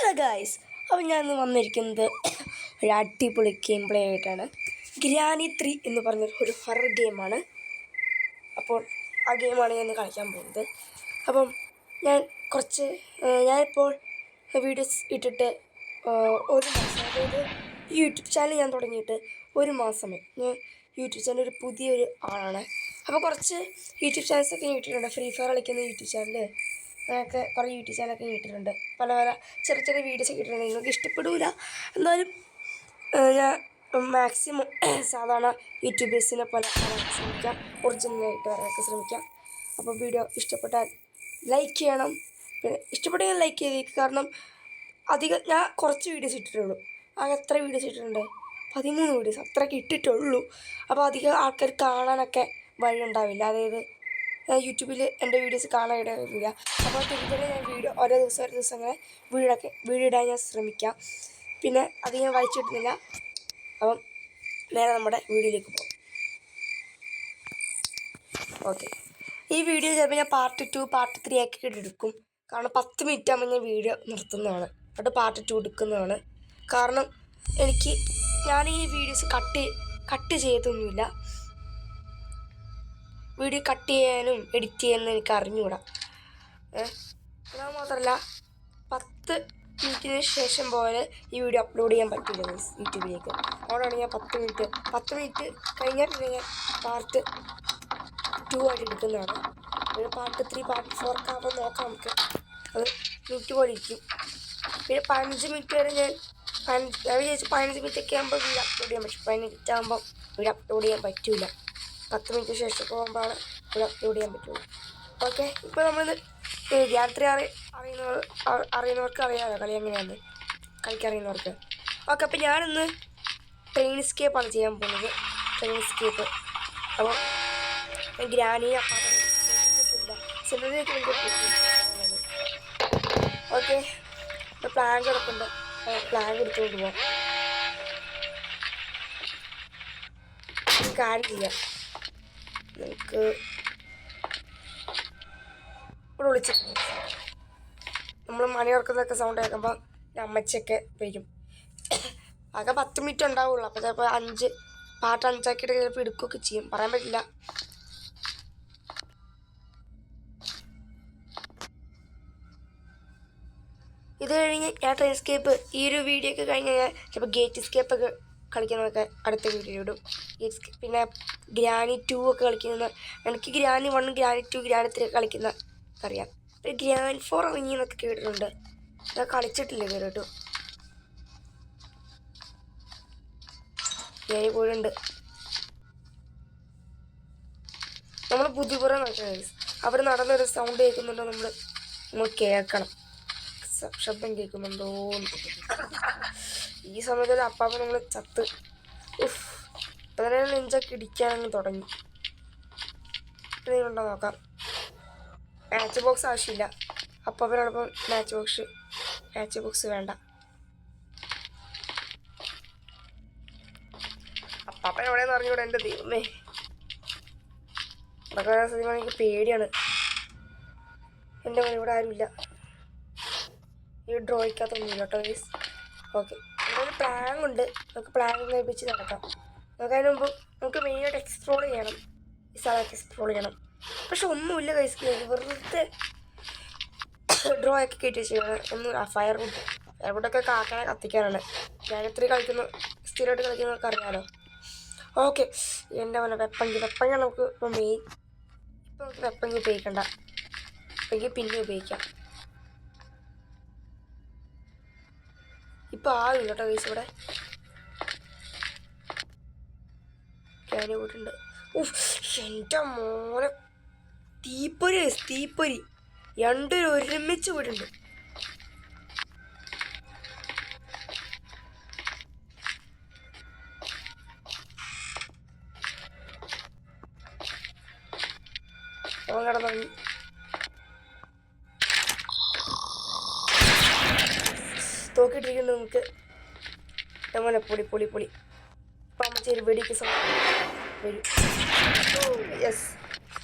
Hello guys അപ്പോൾ ഞാൻ ഇന്ന് വന്നിരിക്കുന്നത് ഒരു അടിപൊളി ഗെയിം പ്ലേ ആയിട്ടാണ്. ഗ്രാനി ത്രീ എന്ന് പറഞ്ഞ ഒരു ഹൊറർ ഗെയിമാണ് അപ്പോൾ ആ ഗെയിമാണ് ഞാൻ കളിക്കാൻ പോകുന്നത്. അപ്പം ഞാൻ കുറച്ച് ഞാനിപ്പോൾ വീഡിയോസ് ഇട്ടിട്ട് ഒരു മാസം അതായത് യൂട്യൂബ് ചാനൽ ഞാൻ തുടങ്ങിയിട്ട് ഒരു മാസമേ. ഞാൻ യൂട്യൂബ് ചാനൽ ഒരു പുതിയൊരു ആളാണ്. അപ്പോൾ കുറച്ച് യൂട്യൂബ് ചാനൽസൊക്കെ ഞാൻ ഇട്ടിട്ടുണ്ട്. ഫ്രീ ഫയർ കളിക്കുന്ന യൂട്യൂബ് ചാനൽ അങ്ങനെയൊക്കെ കുറേ യൂട്യൂബ് ചാനലൊക്കെ കേട്ടിട്ടുണ്ട്. പല പല ചെറിയ ചെറിയ വീഡിയോസ് കേട്ടിട്ടുണ്ട് നിങ്ങൾക്ക് ഇഷ്ടപ്പെടില്ല എന്നാലും ഞാൻ മാക്സിമം സാധാരണ യൂട്യൂബേഴ്സിനെ പോലെ ശ്രമിക്കാം. ഒറിജിനലായിട്ട് വരാനൊക്കെ ശ്രമിക്കാം. അപ്പോൾ വീഡിയോ ഇഷ്ടപ്പെട്ടാൽ ലൈക്ക് ചെയ്യണം. പിന്നെ ഇഷ്ടപ്പെട്ടെങ്കിൽ ലൈക്ക് ചെയ്തേക്ക്. കാരണം അധികം ഞാൻ കുറച്ച് വീഡിയോസ് ഇട്ടിട്ടുള്ളൂ. ആകെ എത്ര വീഡിയോസ് ഇട്ടിട്ടുണ്ട്? പതിമൂന്ന് വീഡിയോസ് അത്രയ്ക്ക് ഇട്ടിട്ടുള്ളൂ. അപ്പോൾ അധികം ആൾക്കാർ കാണാനൊക്കെ വഴി ഉണ്ടാവില്ല അതായത് യൂട്യൂബിൽ എന്റെ വീഡിയോസ് കാണാൻ ഇടയില്ല അപ്പോൾ തിരിച്ചറി ഞാൻ വീഡിയോ ഓരോ ദിവസം ഓരോ ദിവസം അങ്ങനെ വീടൊക്കെ വീടിടാൻ ഞാൻ ശ്രമിക്കാം. പിന്നെ അത് ഞാൻ വായിച്ചിടുന്നില്ല അപ്പം നേരെ നമ്മുടെ വീഡിയോയിലേക്ക് പോകും. ഓക്കെ. ഈ വീഡിയോ ചിലപ്പോൾ ഞാൻ പാർട്ട് ടു പാർട്ട് ത്രീ ആക്കി എടുക്കും. കാരണം പത്ത് മിനിറ്റ് ആകുമ്പോൾ ഞാൻ വീഡിയോ നിർത്തുന്നതാണ്. എന്നിട്ട് പാർട്ട് ടു എടുക്കുന്നതാണ്. കാരണം എനിക്ക് ഞാൻ ഈ വീഡിയോസ് കട്ട് കട്ട് ചെയ്തൊന്നുമില്ല. വീഡിയോ കട്ട് ചെയ്യാനും എഡിറ്റ് ചെയ്യാനും എനിക്ക് അറിഞ്ഞുകൂടാ. ഏഹ് അത് മാത്രമല്ല പത്ത് മിനിറ്റിന് ശേഷം പോലെ ഈ വീഡിയോ അപ്ലോഡ് ചെയ്യാൻ പറ്റില്ല മീൻസ് യൂട്യൂബിലേക്ക്. അതുകൊണ്ടാണ് ഞാൻ പത്ത് മിനിറ്റ് പത്ത് മിനിറ്റ് കഴിഞ്ഞാൽ പിന്നെ ഞാൻ പാർട്ട് ടു ആയിട്ട് എടുക്കുന്നതാണ്. ഒരു പാർട്ട് ത്രീ പാർട്ട് ഫോർ ഒക്കെ ആകുമ്പോൾ നോക്കാം നമുക്ക്. അത് മിനിറ്റ് പോലെ ഇരിക്കും. പിന്നെ പതിനഞ്ച് മിനിറ്റ് വരെ ഞാൻ പതിനഞ്ച് ഞാൻ വിചാരിച്ചു പതിനഞ്ച് മിനിറ്റ് ഒക്കെ ആകുമ്പോൾ വീഡിയോ അപ്ലോഡ് ചെയ്യാൻ പറ്റും. പതിനഞ്ച് ആകുമ്പോൾ വീഡിയോ അപ്ലോഡ് ചെയ്യാൻ പറ്റില്ല പത്ത് മിനിറ്റ് ശേഷം പോകുമ്പോഴാണ് ഇവിടെ അപ്ലോഡ് ചെയ്യാൻ പറ്റുള്ളൂ. ഓക്കെ ഇപ്പോൾ നമ്മൾ രാത്രി അറി അറിയുന്നവർ അറിയുന്നവർക്ക് അറിയാമല്ലോ കളി എങ്ങനെയാണ് കളിക്കറിയുന്നവർക്ക്. ഓക്കെ അപ്പോൾ ഞാനിന്ന് ട്രെയിൻ സ്കേപ്പാണ് ചെയ്യാൻ പോകുന്നത്. ട്രെയിൻ സ്കേപ്പ് അപ്പോൾ ഗ്രാനി സിനിമയിലേക്ക് ഓക്കെ പ്ലാൻ കിടപ്പുണ്ട്. പ്ലാൻ എടുത്തുകൊണ്ട് പോവാം. കാര്യം ചെയ്യാം. വിളിച്ചിട്ട് നമ്മൾ മണി ഉറക്കുന്നതൊക്കെ സൗണ്ട് കേൾക്കുമ്പോൾ അമ്മച്ചൊക്കെ വരും. ആകെ പത്ത് മിനിറ്റ് ഉണ്ടാവുള്ളൂ. അപ്പോൾ ചിലപ്പോൾ അഞ്ച് പാട്ട് അഞ്ചാക്കിയിട്ട് ചിലപ്പോൾ എടുക്കുകയൊക്കെ ചെയ്യും. പറയാൻ പറ്റില്ല. ഇത് കഴിഞ്ഞ് ഞാൻ ട്രെയിൻ സ്കേപ്പ് ഈ ഒരു വീഡിയോ ഒക്കെ കഴിഞ്ഞ് ഞാൻ ചിലപ്പോൾ ഗേറ്റ് സ്കേപ്പ് ഒക്കെ കളിക്കുന്നതൊക്കെ അടുത്ത വീഡിയോ ഇടും ഇറ്റ്സ് പിന്നെ ഗ്രാനി ടു ഒക്കെ കളിക്കുന്ന എനിക്ക് Granny one Granny two Granny three കളിക്കുന്ന അറിയാം. പിന്നെ ഗ്രാനി ഫോർ ഇറങ്ങി എന്നൊക്കെ കേട്ടിട്ടുണ്ട്. ഞാൻ കളിച്ചിട്ടില്ല ഇതുവരെ കേട്ടോ ഏഴ് പോലുണ്ട് നമ്മൾ ബുദ്ധിപൂർവം നോക്കണം അവർ നടന്നൊരു സൗണ്ട് കേൾക്കുന്നുണ്ടോ നമ്മൾ നമ്മൾ കേൾക്കണം. ശബ്ദം കേൾക്കുന്നുണ്ടോ ഈ സമയത്ത് ഒരു അപ്പാപ്പ നമ്മൾ ചത്ത്. ഉഫ്. അതിനെ നെഞ്ചൊക്കെ ഇടിക്കാനങ്ങ് തുടങ്ങി. എന്തെങ്കിലും നോക്കാം. മാച്ച് ബോക്സ് ആവശ്യമില്ല. അപ്പാപ്പനോടൊപ്പം മാച്ച് ബോക്സ് മാച്ച് ബോക്സ് വേണ്ട. അപ്പാപ്പൻ എവിടെയെന്ന് അറിഞ്ഞൂടെ എന്റെ ദൈവമേ. അതൊക്കെ സത്യം എനിക്ക് പേടിയാണ്. എന്റെ ഇവിടെ ആരുമില്ല. ഈ ഡ്രോയ്ക്കകത്തൊന്നുമില്ല കേട്ടോ ഗൈസ് ഓക്കെ ഉണ്ട് നമുക്ക് പ്ലാങ് കഴിപ്പിച്ച് നടക്കാം. നമുക്ക് അതിന് മുമ്പ് നമുക്ക് മെയിനായിട്ട് എക്സ്പ്ലോർ ചെയ്യണം. ഈ സ്ഥലമൊക്കെ എക്സ്പ്ലോർ ചെയ്യണം. പക്ഷെ ഒന്നുമില്ല കൈസ് വെറുതെ ഡ്രോ ഒക്കെ കയറ്റി വെച്ചാൽ ഒന്നും ഫയർ വുഡ് ഫയർ കാക്കനെ കത്തിക്കാനാണ്. ഞാൻ ഇത്ര കളിക്കുന്ന. സ്ഥിരമായിട്ട് കളിക്കുന്നവർക്ക് അറിയാലോ ഓക്കെ എന്റെ പോലെ വെപ്പങ്കി. വെപ്പങ്ങ നമുക്ക് ഇപ്പോൾ മെയിൻ ഇപ്പോൾ നമുക്ക് വെപ്പങ്കി ഉപയോഗിക്കണ്ട. വെപ്പങ്കി പിന്നെ ഉപയോഗിക്കാം. ഇപ്പൊ ആവില്ല കേട്ടോ കേസ് ഇവിടെ. ക്യാരി പോയിട്ടുണ്ട് ഉഫ് മോനെ. തീപ്പൊരി തീപ്പൊരി. രണ്ടുപേരും ഒരുമിച്ച് പോയിട്ടുണ്ട്. അവൻ കിടന്നു തോക്കിട്ടിരിക്കുന്നത് നമുക്ക്. നമ്മളെ പൊളി പൊളി പൊളി. ചെറിയ വെടിക്ക് യെസ്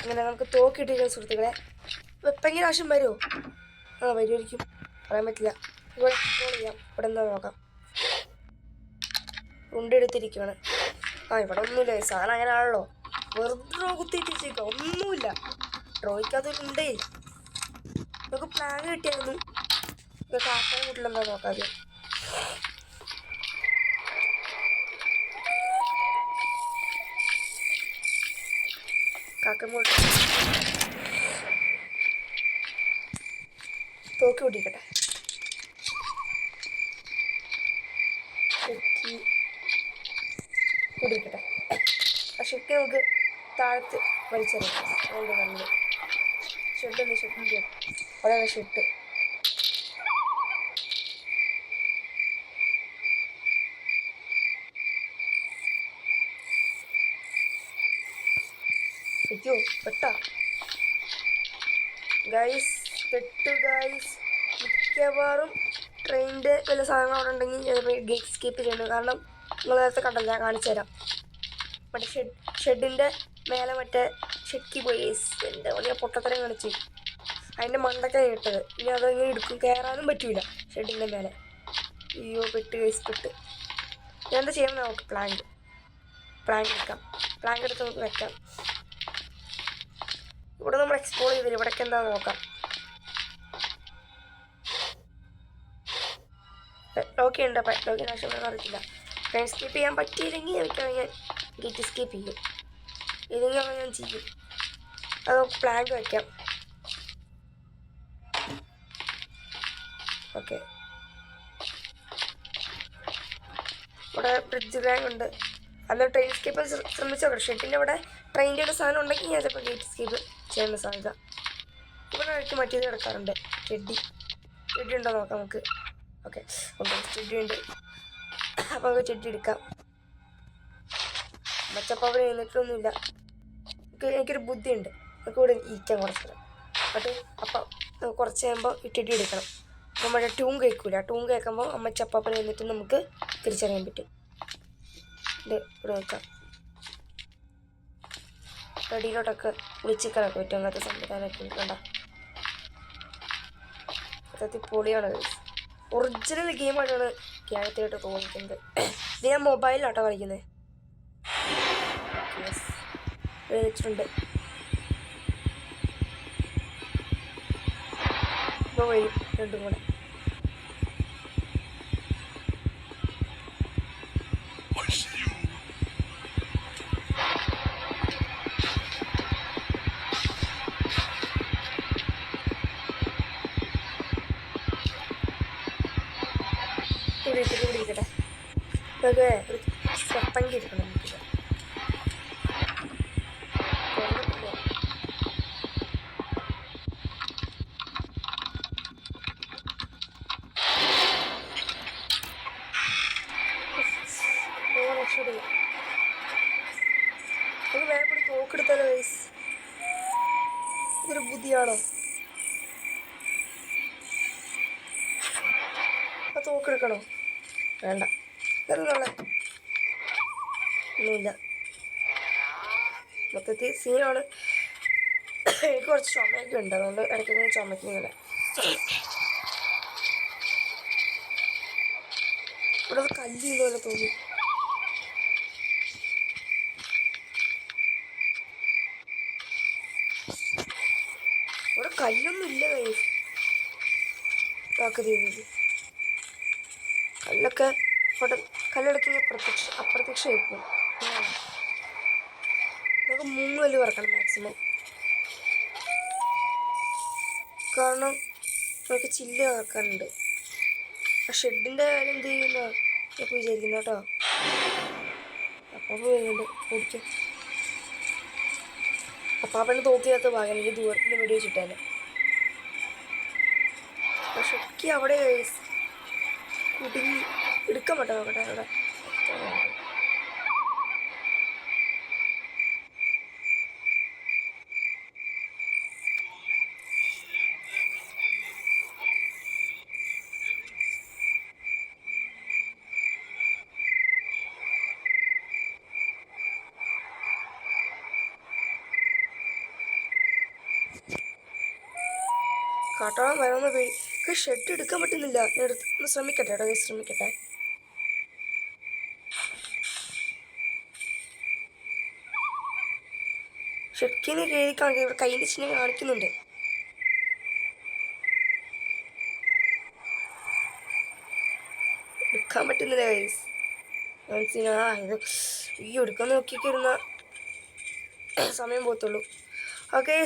അങ്ങനെ നമുക്ക് തോക്കിട്ടിരിക്കുന്ന സുഹൃത്തുക്കളെ. വെപ്പെങ്കിലും ആവശ്യം വരുമോ ആ വരുമായിരിക്കും പറയാൻ പറ്റില്ല. ഇവിടെ ചെയ്യാം. ഇവിടെ എന്താ നോക്കാം. ഉണ്ടെടുത്തിരിക്കുകയാണ് ആ ഇവിടെ ഒന്നുമില്ല? സാധനം അങ്ങനെ ആണല്ലോ. വെറുതെ കുത്തിയിട്ടിരിക്കുക ഒന്നുമില്ല. ഡ്രോയ്ക്കകത്തൊരുണ്ടേ നമുക്ക് പ്ലാൻ കിട്ടിയായിരുന്നു നമുക്ക് കാക്കാൻ കൂട്ടിലെന്താ നോക്കാതെ കാക്കൻ കൂട്ടി തോക്കി കൂട്ടിക്കട്ടെ ഷെക്കി കൂട്ടിക്കട്ടെ ആ ഷെക്കി നമുക്ക് താഴത്ത് വലിച്ചെറിയാം അതുകൊണ്ട് നല്ലത് ഷെഡ് ഷെഡിന്റെ അതാണ് ഷെഡ് അയ്യോ പെട്ട. ഗൈസ് പെട്ടു ഗൈസ് മിക്കവാറും ട്രെയിനിന്റെ വല്ല സാധനങ്ങൾ അവിടെ ഉണ്ടെങ്കിൽ ഗേറ്റ് സ്കീപ്പ് ചെയ്യണം. കാരണം നിങ്ങൾ നേരത്തെ കണ്ടല്ല ഞാൻ കാണിച്ചു തരാം. മറ്റേ ഷെഡ് ഷെഡിന്റെ മേലെ മറ്റേ ഷെക്കി പോയി. എന്റെ വലിയ പൊട്ടത്തരം കാണിച്ചു. അതിന്റെ മണ്ടൊക്കെ കേട്ടത്. ഇനി അതങ്ങനെ എടുക്കും. കയറാനും പറ്റൂല ഷെഡിന്റെ മേലെ. അയ്യോ പെട്ട് ഗൈസ് പെട്ട്. ഞാൻ എന്താ ചെയ്യാൻ നമുക്ക് പ്ലാൻ പ്ലാൻ എടുക്കാം. പ്ലാൻ എടുത്ത് നമുക്ക് വെക്കാം. ഇവിടെ നമ്മൾ എക്സ്പ്ലോർ ചെയ്തില്ല? ഇവിടേക്ക് എന്താ നോക്കാം. പെറ്റ്ലോക്കി ഉണ്ട് പെറ്റ്ലോക്കിന് ആവശ്യമെന്ന് അറിയില്ല ട്രെയിൻ സ്കിപ്പ് ചെയ്യാൻ പറ്റിയില്ലെങ്കിൽ എനിക്കാണെങ്കിൽ ഗേറ്റ് സ്കിപ്പ് ചെയ്യും. ഇല്ലെങ്കിൽ ഞാൻ ചെയ്യും. അത് നമുക്ക് പ്ലാൻ വയ്ക്കാം ഓക്കെ ഇവിടെ ബ്രിഡ്ജ് ബാങ്ക് ഉണ്ട്. അന്ന് ട്രെയിൻ സ്കേപ്പ് ശ്രമിച്ചോ? ഷെഡിന്റെ അവിടെ ട്രെയിനിന്റെ ഒരു സാധനം ഉണ്ടെങ്കിൽ ഞാൻ ചിലപ്പോൾ ഗേറ്റ് സ്കീപ്പ് ചെയ്യാനുള്ള സാധ്യത ഇവിടെ വഴിക്ക് മറ്റേത് കിടക്കാറുണ്ട് ചെടി. ചെടി ഉണ്ടോ നോക്കാം നമുക്ക്. ഓക്കെ. ഉണ്ട് ചെടി ഉണ്ട്. അപ്പം നമുക്ക് ചെടി എടുക്കാം. മച്ചപ്പാവ് എഴുന്നിട്ടൊന്നുമില്ല എനിക്ക് എനിക്കൊരു ബുദ്ധിയുണ്ട്. നമുക്ക് ഇവിടെ ഇരിക്കാം കുറച്ച് നേരം എന്നിട്ട് അപ്പം കുറച്ച് കഴിയുമ്പോൾ ചെടി എടുക്കണം. നമ്മുടെ ട്യൂൺ ടൂൺ കേൾക്കൂല. ടൂൺ കേൾക്കുമ്പോൾ അമ്മ ചപ്പാപ്പന എന്നിട്ട് നമുക്ക് തിരിച്ചറിയാൻ പറ്റും. ഇവിടെ വെക്കാം. റെഡിയിലോട്ടൊക്കെ വിളിച്ചിക്കാനൊക്കെ പറ്റും അങ്ങനത്തെ സംവിധാനമൊക്കെ കണ്ട? സത്യത്തിൽ പൊളിയാണ് ഒറിജിനൽ ഗെയിമായിട്ടാണ് ക്യാരക്ടറായിട്ട് തോന്നിക്കുന്നത്. ഇത് ഞാൻ മൊബൈലിലാട്ടോ കളിക്കുന്നത് വെച്ചിട്ടുണ്ട്. ഇപ്പോൾ വരും രണ്ടും കൂടെ. ഇവിടെ ഇരിക്കട്ടെ. നമുക്ക് ഒരു സ്റ്റെപ്പങ്കി ഇരിക്കണം നമുക്ക് വേണ്ട. എന്നുള്ള ഒന്നുമില്ല. മൊത്തത്തിൽ സീനാണ് എനിക്ക് കുറച്ച് ചുമയൊക്കെ ഉണ്ട്. അതുകൊണ്ട് ഇടയ്ക്ക് ചുമക്കുന്നില്ല ഇവിടെ കല്ല് പോലെ തോന്നി. ഇവിടെ കല്ലൊന്നും ഇല്ല കൈ രീതിയിൽ കല്ലൊക്കെ ഫോട്ടോ കല്ലെടുത്ത് പ്രത്യക്ഷ അപ്രത്യക്ഷമായിപ്പോ നമുക്ക് മൂന്ന് കല്ല് പറക്കണം മാക്സിമം കാരണം നമുക്ക് ചില്ല് കറക്കാനുണ്ട് ആ ഷെഡിന്റെ കാര്യം എന്ത് ചെയ്യുന്ന? ഇപ്പോൾ വിചാരിക്കുന്നു കേട്ടോ. അപ്പം വരുന്നുണ്ട് ഓടിക്കും അപ്പാപ്പന്റെ തോക്കിനകത്ത് ഭാഗം എനിക്ക് ദൂരത്തിന് വെടി വെച്ചിട്ടാണ് പക്ഷെ അവിടെ കുടുങ്ങി എടുക്കാൻ പറ്റാ നോക്കട്ടെ അവിടെ കാട്ടോളം വരുന്ന പേടി ഷെഡ് എടുക്കാൻ പറ്റുന്നില്ല. ഒന്ന് ശ്രമിക്കട്ടെ കേട്ടോ ശ്രമിക്കട്ടെ. ഷെഡ്ക്കിന്ന് കയറി കാണിക്കും ഇവിടെ കയ്യിന്റെ ചിഹ്നം കാണിക്കുന്നുണ്ട്. എടുക്കാൻ പറ്റുന്നില്ല ഗൈസ് മനസ്സിലാ ഇത് ഈ എടുക്കാൻ നോക്കിക്കിരുന്ന സമയം പോകത്തുള്ളൂ. ഓക്കെ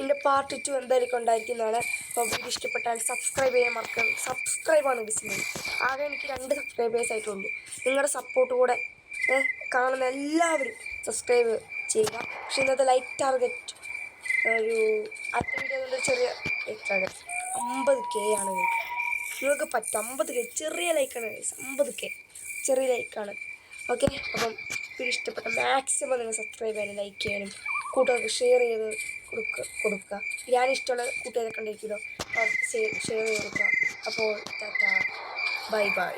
എന്റെ പാർട്ട് ടു എന്തായിരിക്കും ഉണ്ടായിരിക്കുന്നതാണ്. അപ്പോൾ വീഡിയോ ഇഷ്ടപ്പെട്ടാൽ സബ്സ്ക്രൈബ് ചെയ്യാൻ മറക്കണം സബ്സ്ക്രൈബാണ് ബിസിനസ് ആകെ എനിക്ക് രണ്ട് സബ്സ്ക്രൈബേഴ്സ് ആയിട്ടുണ്ട് നിങ്ങളുടെ സപ്പോർട്ട് കൂടെ കാണുന്ന എല്ലാവരും സബ്സ്ക്രൈബ് ചെയ്യുക. പക്ഷെ ഇന്നത്തെ ലൈക്ക് ടാർഗറ്റ് ഒരു അടുത്ത വീഡിയോ കൊണ്ട് ചെറിയ ലൈക്ക് ടാർഗറ്റ് അമ്പത് കെ ആണ് നിങ്ങൾക്ക് പറ്റും. അമ്പത് കെ ചെറിയ ലൈക്കാണ് അമ്പത് കെ ചെറിയ ലൈക്കാണ് ഓക്കെ അപ്പം ഇഷ്ടപ്പെട്ട മാക്സിമം നിങ്ങൾ സബ്സ്ക്രൈബ് ചെയ്യാനും ലൈക്ക് ചെയ്യാനും കൂട്ടുകാർക്ക് ഷെയർ ചെയ്ത് കൊടുക്കുക കൊടുക്കുക ഞാൻ ഇഷ്ടമുള്ള കൂട്ടുകാരെ കണ്ടിരിക്കുമല്ലോ ഷെയർ ചെയ്ത് കൊടുക്കുക അപ്പോൾ ബൈ ബൈ.